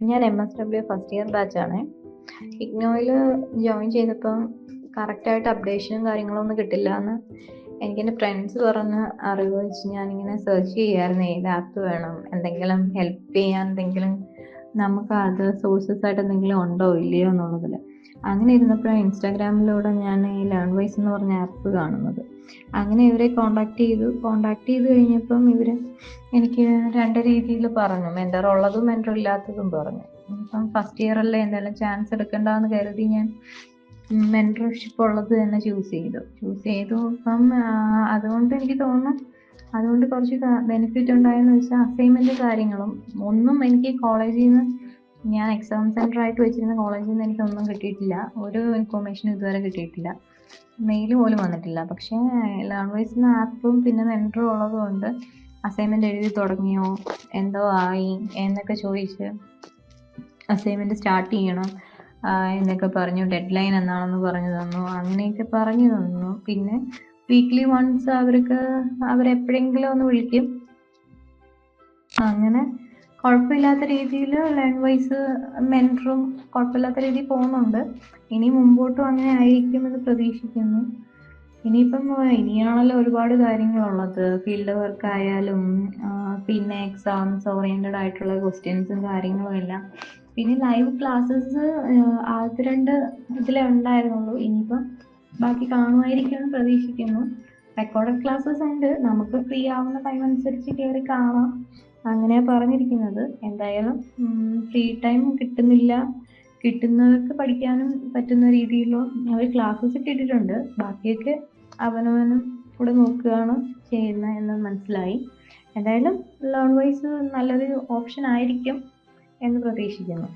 ഞാൻ M S W first year ബാച്ചാണ് ഇഗ്നോയിൽ join ചെയ്തപ്പം കറക്റ്റായിട്ട് അപ്ഡേഷനും കാര്യങ്ങളും ഒന്നും കിട്ടില്ല എന്ന് എനിക്ക് എന്റെ ഫ്രണ്ട്സ് പറഞ്ഞ അറിവ് വെച്ച് ഞാനിങ്ങനെ സെർച്ച് ചെയ്യായിരുന്നു. ഏത് ആപ്പ് വേണം? എന്തെങ്കിലും ഹെൽപ്പ് ചെയ്യാൻ എന്തെങ്കിലും നമുക്ക് അത് സോഴ്സസ് ആയിട്ട് എന്തെങ്കിലും ഉണ്ടോ? ഇല്ലയോ എന്നുള്ളതിൽ അങ്ങനെ ഇരുന്നപ്പോഴാണ് ഇൻസ്റ്റാഗ്രാമിലൂടെ ഞാൻ ഈ ലേൺ വൈസ് എന്ന് പറഞ്ഞ ആപ്പ് കാണുന്നത്. അങ്ങനെ ഇവരെ കോണ്ടാക്ട് ചെയ്തു. കോണ്ടാക്ട് ചെയ്ത് കഴിഞ്ഞപ്പം ഇവർ എനിക്ക് രണ്ട് രീതിയിൽ പറഞ്ഞു. മെന്റർ ഉള്ളതും മെന്റർ ഇല്ലാത്തതും പറഞ്ഞു. ഇപ്പം ഫസ്റ്റ് ഇയർ അല്ലേ എന്തായാലും ചാൻസ് എടുക്കണ്ടെന്ന് കരുതി ഞാൻ മെന്റർഷിപ്പ് ഉള്ളത് തന്നെ ചൂസ് ചെയ്തു. ചൂസ് ചെയ്തു. അപ്പം അതുകൊണ്ട് എനിക്ക് തോന്നുന്നു അതുകൊണ്ട് കുറച്ച് ബെനിഫിറ്റ് ഉണ്ടായെന്ന് വെച്ചാൽ അസൈൻമെന്റ് കാര്യങ്ങളും. ഒന്നും എനിക്ക് കോളേജിൽ നിന്ന് ഞാൻ എക്സാം സെന്റർ ആയിട്ട് വെച്ചിരുന്ന കോളേജിൽ നിന്ന് എനിക്കൊന്നും കിട്ടിയിട്ടില്ല. ഒരു ഇൻഫോർമേഷനും ഇതുവരെ കിട്ടിയിട്ടില്ല. മെയിൽ പോലും വന്നിട്ടില്ല. പക്ഷേ ലേൺ വൈസ് എന്ന ആപ്പും പിന്നെ മെന്ററും ഉള്ളതുകൊണ്ട് കൊണ്ട് അസൈൻമെന്റ് എഴുതി തുടങ്ങിയോ? എന്തോ ആയി? എന്നൊക്കെ ചോദിച്ച് അസൈൻമെന്റ് സ്റ്റാർട്ട് ചെയ്യണം. എന്നൊക്കെ പറഞ്ഞു. ഡെഡ് ലൈൻ എന്നാണെന്ന് പറഞ്ഞു തന്നു. അങ്ങനെയൊക്കെ പറഞ്ഞു തന്നു. പിന്നെ വീക്ക്ലി വൺസ് അവർക്ക് അവരെപ്പോഴെങ്കിലും ഒന്ന് വിളിക്കും. അങ്ങനെ കുഴപ്പമില്ലാത്ത രീതിയിൽ ലേൺ വൈസ് മെന്ററും കുഴപ്പമില്ലാത്ത രീതിയിൽ പോകുന്നുണ്ട്. ഇനി മുമ്പോട്ടും അങ്ങനെ ആയിരിക്കുമെന്ന് പ്രതീക്ഷിക്കുന്നു. ഇനിയിപ്പം ഇനിയാണല്ലോ ഒരുപാട് കാര്യങ്ങളുള്ളത്. ഫീൽഡ് വർക്ക് ആയാലും പിന്നെ എക്സാംസ് ഓറിയന്റഡ് ആയിട്ടുള്ള ക്വസ്റ്റ്യൻസും കാര്യങ്ങളും എല്ലാം. പിന്നെ ലൈവ് ക്ലാസ്സസ് ആദ്യത്തെ രണ്ട് ഇതിലേ ഉണ്ടായിരുന്നുള്ളൂ. ഇനിയിപ്പം ബാക്കി കാണുമായിരിക്കും പ്രതീക്ഷിക്കുന്നു. റെക്കോർഡഡ് ക്ലാസ്സസ് ഉണ്ട്. നമുക്ക് ഫ്രീ ആവുന്ന ടൈം അനുസരിച്ച് കയറി കാണാം. അങ്ങനെ പറഞ്ഞിരിക്കുന്നത്. എന്തായാലും ഫ്രീ ടൈം കിട്ടുന്നില്ല. കിട്ടുന്നവർക്ക് പഠിക്കാനും പറ്റുന്ന രീതിയിലോ അവർ ക്ലാസ്സസ് ഇട്ടിട്ടുണ്ട് ബാക്കിയൊക്കെ അവനവനും കൂടെ നോക്കുകയാണ് ചെയ്യുന്നത് എന്ന് മനസ്സിലായി. എന്തായാലും ലോൺ വൈസ് നല്ലൊരു ഓപ്ഷൻ ആയിരിക്കും എന്ന് പ്രതീക്ഷിക്കുന്നു.